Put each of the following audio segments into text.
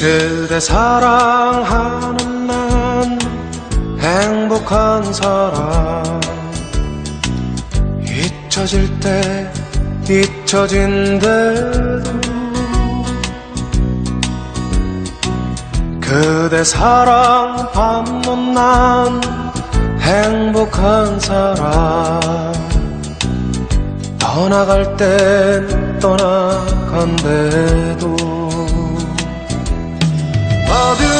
그대 사랑하는 난 행복한 사람. 잊혀질 때 잊혀진대도 그대 사랑 받는 난 행복한 사람. 떠나갈 땐 떠나간대도 I'll do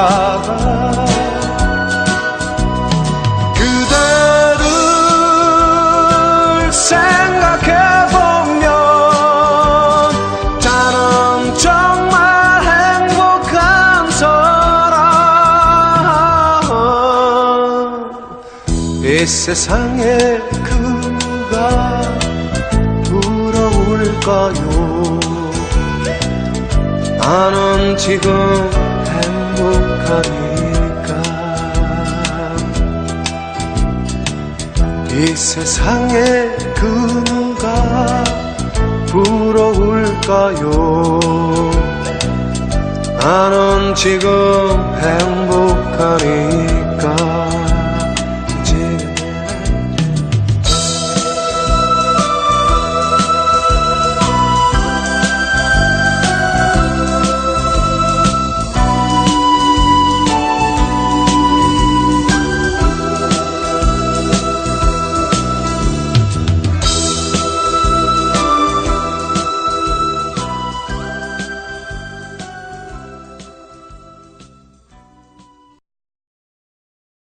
보다가 그대를 생각해보면 나는 정말 행복한 사람 이 세상에 그 누가 부러울까요? 나는 지금 하니까 이 세상에 그 누가 부러울까요? 나는 지금 행복하니까